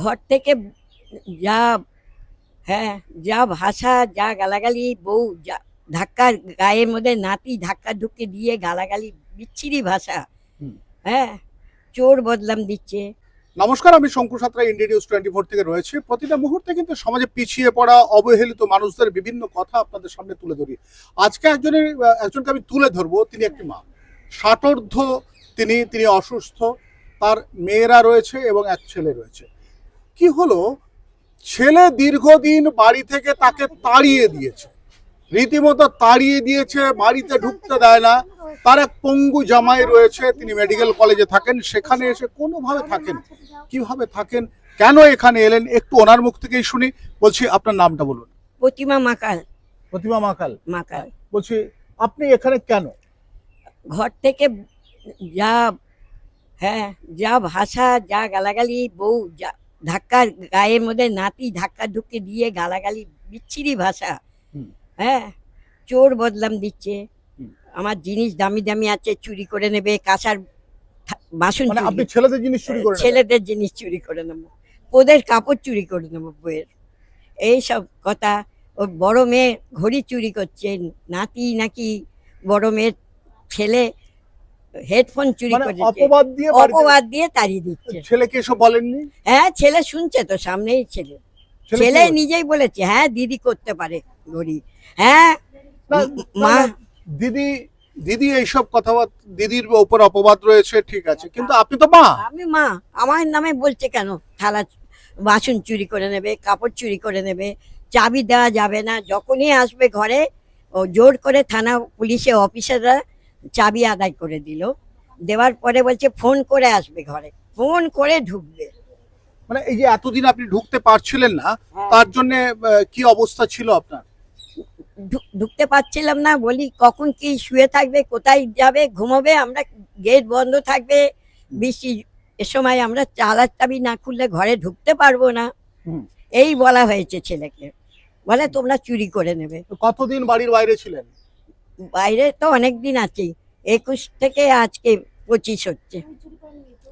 ঘর থেকে যা হ্যাঁ যা ভাষা যা গালাগালি বউ যা ধাক্কা গায়ের মধ্যে নাতি ধাক্কা ধুক্কে দিয়ে গালাগালি বিচ্ছিরি ভাষা। হ্যাঁ চোর বদলাম দিচ্ছে। নমস্কার আমি Shanku Santra India news twenty four থেকে রয়েছে। প্রতিটা মুহূর্তে কিন্তু সমাজে পিছিয়ে পড়া অবহেলিত মানুষদের বিভিন্ন কথা আপনাদের সামনে তুলে ধরি। আজকে একজনের একজনকে আমি তুলে ধরবো তিনি একটি মা। ষাটোর্ধ তিনি তিনি অসুস্থ তার মেয়েরা রয়েছে এবং এক ছেলে রয়েছে। কি হলো? ছেলে দীর্ঘদিন বাড়ি থেকে তাকে তাড়িয়ে দিয়েছে। রীতিমতো তাড়িয়ে দিয়েছে বাড়িতে ঢুকতে দেয় না। তার এক পঙ্গু জামাই রয়েছে তিনি মেডিকেল কলেজে থাকেন। সেখানে এসে কোনোভাবে থাকেন। কীভাবে থাকেন? কেন এখানে এলেন? একটু ওনার মুখ থেকেই শুনি। বলছি আপনার নামটা বলুন। প্রতিমা মাকাল। প্রতিমা মাকাল? মাকাল। বলছি আপনি এখানে কেন? ঘর থেকে যা হ্যাঁ যা ভাষা যা গালাগালি বউ যা ধাক্কা গায়ের মধ্যে নাতি ধাক্কা ধুক্কে দিয়ে গালাগালি বিচ্ছিরি ভাষা। হ্যাঁ চোর বদলাম দিচ্ছে। আমার জিনিস দামি দামি আছে চুরি করে নেবে কাঁসার বাসন মানে আপনি ছেলেদের জিনিস চুরি করে ছেলেদের জিনিস চুরি করে নেব। ওদের কাপড় চুরি করে নেব বইয়ের এইসব কথা। ও বড় মেয়ে ঘড়ি চুরি করছে নাতি নাকি বড় মেয়ের ছেলে হেডফোন চুরি করে অপবাদ দিয়ে অপবাদ দিয়ে তাড়িয়ে দিচ্ছে। ছেলেকে এসব বলেননি? হ্যাঁ ছেলে শুনছে তো সামনেই ছেলে। ছেলে? নিজেই বলেছে হ্যাঁ দিদি করতে পারে ঘড়ি হ্যাঁ ম- দিদি দিদি এইসব কথাবার্তা দিদির উপর অপবাদ রয়েছে ঠিক আছে। কিন্তু আপনি তো মা। আমি মা আমার নামে বলছে কেন? থালা বাসন চুরি করে নেবে কাপড় চুরি করে নেবে চাবি দেওয়া যাবে না। যখনই আসবে ঘরে ও জোর করে থানা পুলিশে অফিসাররা চাবি আদায় করে দিল। দেওয়ার পরে বলছে ফোন করে আসবে ঘরে। ফোন করে ঢুকবে। মানে এই যে এতদিন আপনি ঢুকতে পারছিলেন না হ্যাঁ। তার জন্য কি অবস্থা ছিল আপনার? ঢুকতে পারছিলাম না বলি কখন কি শুয়ে থাকবে কোথায় যাবে ঘুমোবে আমরা গেট বন্ধ থাকবে। বৃষ্টি এ সময় আমরা চালার চাবি না খুললে ঘরে ঢুকতে পারব না। এই বলা হয়েছে ছেলেকে। বলে তোমরা চুরি করে নেবে। কতদিন বাড়ির বাইরে ছিলেন? বাইরে তো অনেক দিন আছেই। একুশ থেকে আজকে পঁচিশ হচ্ছে।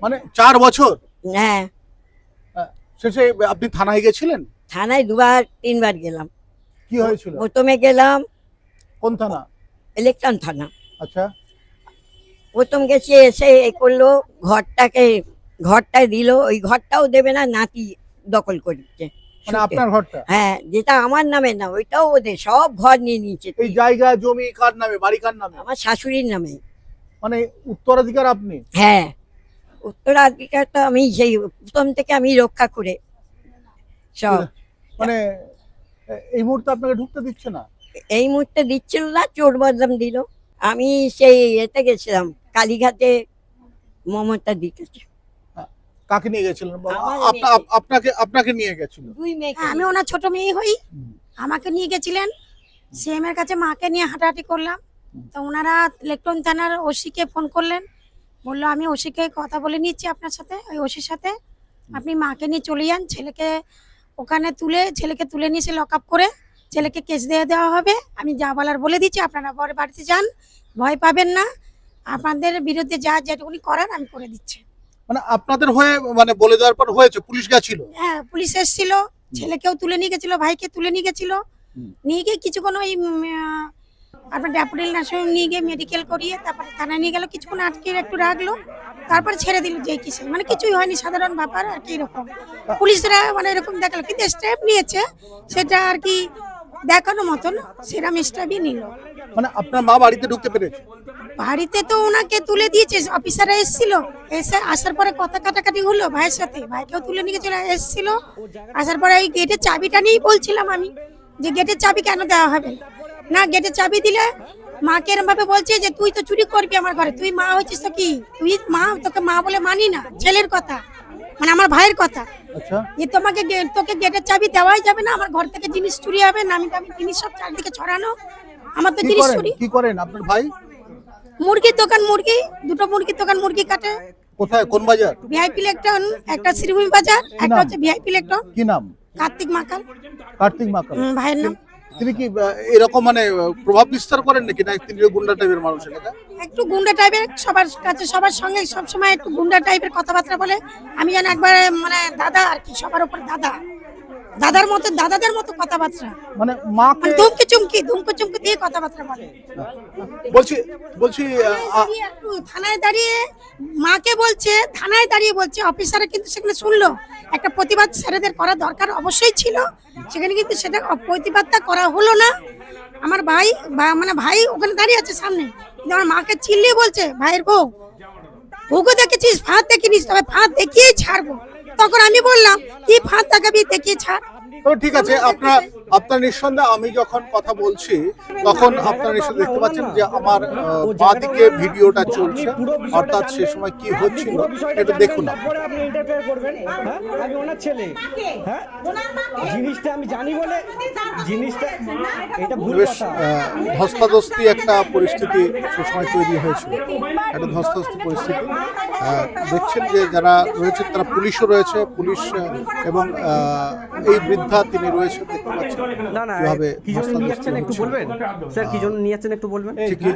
মানে চার বছর? হ্যাঁ। শেষে আপনি থানায় গেছিলেন? থানায় দুবার তিনবার গেলাম। কি হয়েছিল? প্রথমে গেলাম কোন থানা? ইলেকট্রন থানা। আচ্ছা। প্রথম গেছি এসে এ করল ঘরটাকে ঘরটা দিল ওই ঘরটাও দেবে না নাতি দখল করছে। মানে আপনার ঘরটা? হ্যাঁ যেটা আমার নামে না ওইটাও ওদের সব ঘর নিয়ে নিয়েছে। এই জায়গা জমি কার নামে বাড়ি কার নামে? আমার শাশুড়ির নামে। মানে উত্তরাধিকার আপনি? হ্যাঁ উত্তরাধিকারটা আমি সেই প্রথম থেকে আমি রক্ষা করে সব। মানে এই মুহূর্তে আপনাকে ঢুকতে দিচ্ছে না? এই মুহূর্তে দিচ্ছিল না চোর বদলাম দিল। আমি সেই এতে গেছিলাম কালীঘাটে মমতা দিতেছে কাকে নিয়ে গেছিলেন? আপনাকে আপনাকে নিয়ে গেছিল। দুই মেয়ে হ্যাঁ, আমি ওনার ছোট মেয়ে হই। আমাকে নিয়ে গেছিলেন। সিএমের কাছে মাকে নিয়ে হাঁটাহাঁটি করলাম। তো ওনারা ইলেকট্রন থানার ওসিকে ফোন করলেন। বলল আমি ওসিকে কথা বলে নিচ্ছি আপনার সাথে ওই ওসির সাথে। আপনি মাকে নিয়ে চলে যান। ছেলেকে ওখানে তুলে ছেলেকে তুলে নিয়ে এসে লক আপ করে ছেলেকে কেস দিয়ে দেওয়া হবে। আমি যা বলার বলে দিচ্ছি আপনারা পরে বাড়িতে যান। ভয় পাবেন না। আপনাদের বিরুদ্ধে যা যেটুকুনি করার আমি করে দিচ্ছি। মানে আপনাদের হয়ে মানে বলে দেওয়ার পর হয়েছে পুলিশ গেছিল? হ্যাঁ পুলিশ এসেছিল ছেলেকেও তুলে নিয়ে গেছিল ভাইকে তুলে নিয়ে গেছিল। নিয়ে গিয়ে কিছুক্ষণ ওই আপনার ড্যাপোডিল নার্সিং নিয়ে গিয়ে মেডিকেল করিয়ে তারপরে থানায় নিয়ে গেল কিছুক্ষণ আটকে একটু রাখল তারপর ছেড়ে দিল যে কিসে। মানে কিছুই হয়নি সাধারণ ব্যাপার আর কি এরকম। পুলিশরা মানে এরকম দেখাল কিন্তু স্টেপ নিয়েছে সেটা আর কি দেখানো মতন সেরকম স্টেপই নিল। মানে আপনার মা বাড়িতে ঢুকতে পেরেছে? বাড়িতে তো ওনাকে তুলে দিয়েছে অফিসাররা এসেছিল। এসে আসার পরে কথা কাটাকাটি হলো ভাইয়ের সাথে। ভাইকেও তুলে নিয়ে চলে এসেছিল। আসার পরে ওই গেটের চাবিটা নিয়েই বলছিলাম আমি যে গেটের চাবি কেন দেওয়া হবে? না? না গেটের চাবি দিলে মাকে এরম ভাবে বলছে যে তুই তো চুরি করবি আমার ঘরে। তুই মা হয়েছিস তো কি? তুই মা তোকে মা বলে মানি না। ছেলের কথা। মানে আমার ভাইয়ের কথা। আচ্ছা। যে তোমাকে তোকে গেটের চাবি দেওয়াই যাবে না আমার ঘর থেকে জিনিস চুরি হবে নামি দামি জিনিস সব চারদিকে ছড়ানো। আমার তো জিনিস চুরি। কি করেন আপনার ভাই? মুরগির দোকান মুরগি দুটো মুরগির দোকান মুরগি কাটে। কোথায়? কোন বাজার? ভিআইপি ইলেকট্রন একটা শ্রীভূমি বাজার একটা হচ্ছে ভিআইপি ইলেকট্রন কি নাম? কার্তিক মাকাল। কার্তিক মাকাল। ভাইয়ের নাম? তিনি কি এরকম মানে প্রভাব বিস্তার করেন নাকি? না, তিনি গুন্ডা টাইপের মানুষ একটু গুন্ডা টাইপের সবার কাছে, সবার সঙ্গে সবসময় একটু গুন্ডা টাইপের কথাবার্তা বলে। আমি যেন একবার মানে দাদা আর কি, সবার উপর দাদা। দাদার মতো দাদাদের মতো কথাবার্তা। মানে মাকে মানে ধুমকি চুমকি ধুমকি চুমকি দিয়ে কথাবার্তা বলে। বলছি বলছি থানায় দাঁড়িয়ে মাকে বলছে থানায় দাঁড়িয়ে বলছে অফিসারে কিন্তু সেখানে শুনলো। একটা প্রতিবাদ স্যারেদের করা দরকার অবশ্যই ছিল। সেখানে কিন্তু সেটা প্রতিবাদটা করা হলো না। আমার ভাই বা- মানে ভাই ওখানে দাঁড়িয়ে আছে সামনে। কিন্তু আমার মাকে চিল্লিয়ে বলছে ভাইয়ের বউ বউকে দেখেছিস? ফাঁদ দেখিনিস তবে ফাঁদ দেখিয়েই ছাড়বো। তখন আমি বললাম কি ফাঁদ দেখাবি দেখি ছাড়? তো ঠিক আছে আপনার আপনার নিঃসন্দেহে আমি যখন কথা বলছি তখন আপনার নিঃসন্দেহে দেখতে পাচ্ছেন যে আমার বাঁ দিকে ভিডিওটা চলছে অর্থাৎ সে সময় কি হচ্ছিল এটা দেখুন আপনি। ইন্টারফেয়ার করবেন। হ্যাঁ? আমি ওনার ছেলে। হ্যাঁ? জিনিসটা আমি জানি বলে জিনিসটা এটা ভুল বেশ কথা। ধস্তাধস্তি একটা পরিস্থিতি সে সময় তৈরি হয়েছিল। একটা ধস্তাধস্তি পরিস্থিতি। দেখছেন যে যারা রয়েছে তারা পুলিশও রয়েছে। পুলিশ এবং আহ, এই বৃদ্ধা তিনি রয়েছেন দেখতে পাচ্ছেন। না না কীভাবে কি জন্য নিয়ে যাচ্ছেন একটু বলবেন? স্যার কি জন্য নিয়ে যাচ্ছেন একটু বলবেন? ঠিকই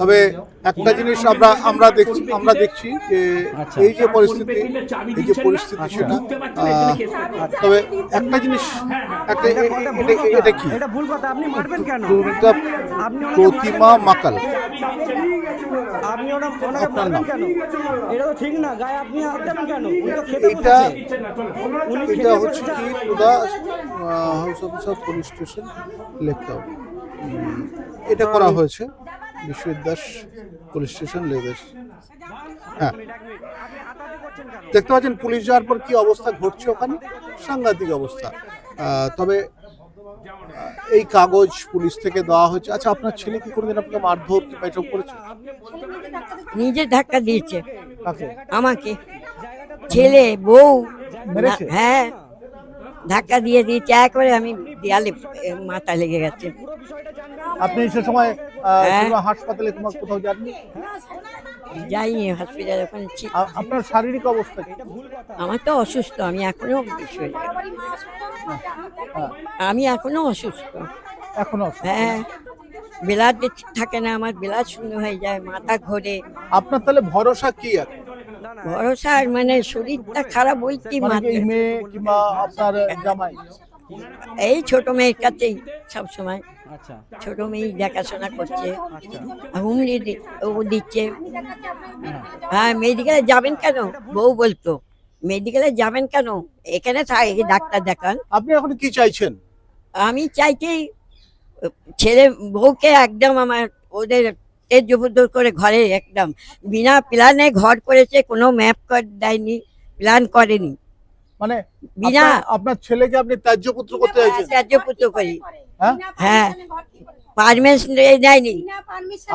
তবে একটা জিনিস আমরা আমরা দেখছি আমরা দেখছি যে এই যে পরিস্থিতি এই যে পরিস্থিতি সেটা। তবে একটা জিনিস একটা এ- এ- এটা- কি এটা ভুল কথা আপনি মারবেন কেন? প্রতিমা মাকাল। আপনি ওনাকে মারবেন কেন? এটা তো ঠিক না গায়ে আপনি হাত দেবেন কেন? উনি তো খেতে এটা উনি এটা হচ্ছে কি টুদা house officer police station Laketown এটা করা হয়েছে বিশ্বজিৎ দাস পুলিশ স্টেশন লেদাস হ্যাঁ। দেখতে পাচ্ছেন পুলিশ যাওয়ার পর কি অবস্থা ঘটছে ওখানে? সাংঘাতিক অবস্থা। তবে এই কাগজ পুলিশ থেকে দেওয়া হয়েছে। আচ্ছা আপনার ছেলে কি কোনোদিন আপনাকে মারধর কিংবা এসব করেছে? নিজে ধাক্কা দিয়েছে। কাকে? আমাকে। ছেলে বউ মেরেছে? হ্যাঁ। ধাক্কা দিয়ে দিয়েছে। একবারে আমি দেয়ালে এ, মাথা লেগে গেছে। আপনি সে সময় আহ, হ্যাঁ। হাসপাতালে তোমার কোথাও যাননি? যাইনি হসপিটালে ওখানে আপনার শারীরিক অবস্থা কি? আমার তো অসুস্থ আমি এখনও হ্যাঁ, আমি এখনও অসুস্থ। এখনও। হ্যাঁ ব্লাড থাকে না আমার ব্লাড শূন্য হয়ে যায় মাথা ঘোরে। আপনার তাহলে ভরসা কি এখন? ভরসা মানে শরীরটা খারাপ এই মেয়ে কিংবা আপনার জামাই? এই ছোট মেয়ের কাছেই সব সময় আচ্ছা ছোট মেয়ে দেখাশোনা করছে। হুমড়ি ও দিচ্ছে। হ্যাঁ মেডিকেলে যাবেন কেন? বউ বলতো মেডিকেলে যাবেন কেন? এখানে থাকে ডাক্তার দেখান। আপনি এখন কি চাইছেন? আমি চাইছি ছেলে বউকে একদম আমার ওদের তেজবুদ্দর করে ঘরে একদম। বিনা প্ল্যানে ঘর করেছে কোনো ম্যাপ কর দেয়নি প্ল্যান করেনি। মানে বিনা আপনার- ছেলেকে আপনি ত্যায্য পুত্র করতে চাইছেন? ত্যাজ্যপুত্র করি। হ্যাঁ? হ্যাঁ। পারমিশন দেয়নি।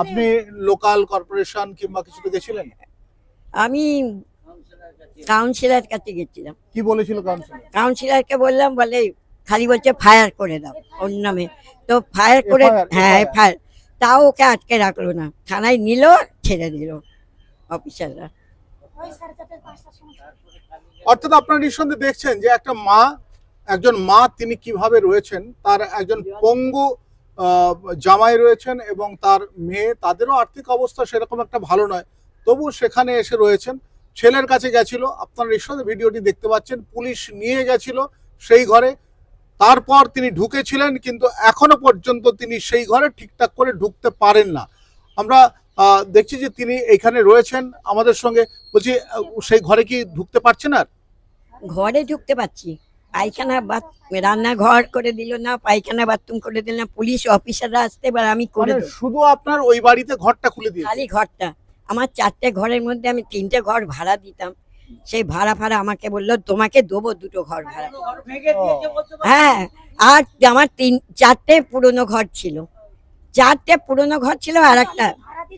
আপনি লোকাল কর্পোরেশন কিংবা কিছুতে গেছিলেন? আমি কাউন্সিলর কাছে গেছিলাম। কি বলেছিল কাউন্সিলর কাউন্সিলরকে বললাম বলে খালি বলছে ফায়ার করে দাও ওর নামে। তো ফায়ার করে হ্যাঁ ফায়ার তাও ওকে আটকে রাখল না। থানায় নিল ছেড়ে দিল অফিসাররা অর্থাৎ আপনার নিঃসন্দেহে দেখছেন যে একটা মা একজন মা তিনি কীভাবে রয়েছেন, তার একজন পঙ্গু জামাই রয়েছেন এবং তার মেয়ে, তাদেরও আর্থিক অবস্থা সেরকম একটা ভালো নয়। তবু সেখানে এসে রয়েছেন। ছেলের কাছে গেছিল, আপনার নিঃসন্দেহে ভিডিওটি দেখতে পাচ্ছেন, পুলিশ নিয়ে গেছিল সেই ঘরে। তারপর তিনি ঢুকেছিলেন, কিন্তু এখনও পর্যন্ত তিনি সেই ঘরে ঠিকঠাক করে ঢুকতে পারেন না। আমরা দেখছি যে তিনি এখানে রয়েছেন, আমাদের সঙ্গে বলছি সেই ঘরে কি ঢুকতে পারছেন আর? ঘরে ঢুকতে পারছি। পায়খানা বাথ রান্নাঘর করে দিল না পায়খানা বাথরুম করে দিল না পুলিশ অফিসাররা আসতে এবার আমি করে মানে শুধু আপনার ওই বাড়িতে ঘরটা খুলে দিয়ে খালি ঘরটা। আমার চারটে ঘরের মধ্যে আমি তিনটে ঘর ভাড়া দিতাম। সেই ভাড়া ফাড়া আমাকে বলল তোমাকে দেবো দুটো ঘর ভাড়া। হ্যাঁ আর আমার তিন চারটে পুরনো ঘর ছিল। চারটে পুরনো ঘর ছিল আর একটা আমি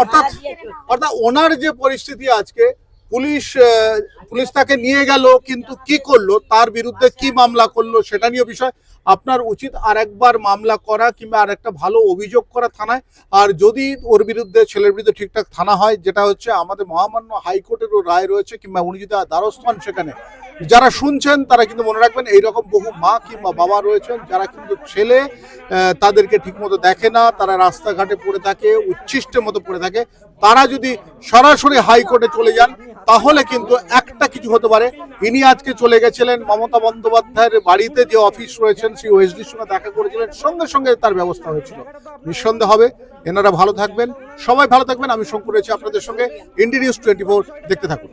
অর্থাৎ ভাড়া দিয়ে চলতাম। অর্থাৎ ওনার যে পরিস্থিতি আজকে পুলিশ পুলিশ তাকে নিয়ে গেল, কিন্তু কি করল? তার বিরুদ্ধে কি মামলা করল সেটা নিয়ে বিষয়। আপনার উচিত আর একবার মামলা করা কিংবা আর একটা ভালো অভিযোগ করা থানায়। আর যদি ওর বিরুদ্ধে, ছেলের বিরুদ্ধে ঠিকঠাক থানা হয়, যেটা হচ্ছে আমাদের মহামান্য হাইকোর্টেরও রায় রয়েছে, কিংবা উনি যদি দ্বারস্থ হন সেখানে। যারা শুনছেন, তারা কিন্তু মনে রাখবেন, এইরকম বহু মা কিংবা বাবা রয়েছেন, যারা কিন্তু ছেলে তাদেরকে ঠিকমতো দেখে না, তারা রাস্তাঘাটে পড়ে থাকে, উচ্ছিষ্টের মতো পড়ে থাকে। তারা যদি সরাসরি হাইকোর্টে চলে যান, তাহলে কিন্তু একটা কিছু হতে পারে। ইনি আজকে চলে গেছিলেন মমতা বন্দ্যোপাধ্যায়ের বাড়িতে, যে অফিস রয়েছেন সেই ওএসডির সঙ্গে দেখা করেছিলেন, সঙ্গে সঙ্গে তার ব্যবস্থা হয়েছিল। নিঃসন্দেহ হবে, এনারা ভালো থাকবেন, সবাই ভালো থাকবেন। আমি শঙ্কর রয়েছি আপনাদের সঙ্গে, ইন্ডি নিউজ টোয়েন্টি দেখতে থাকুন।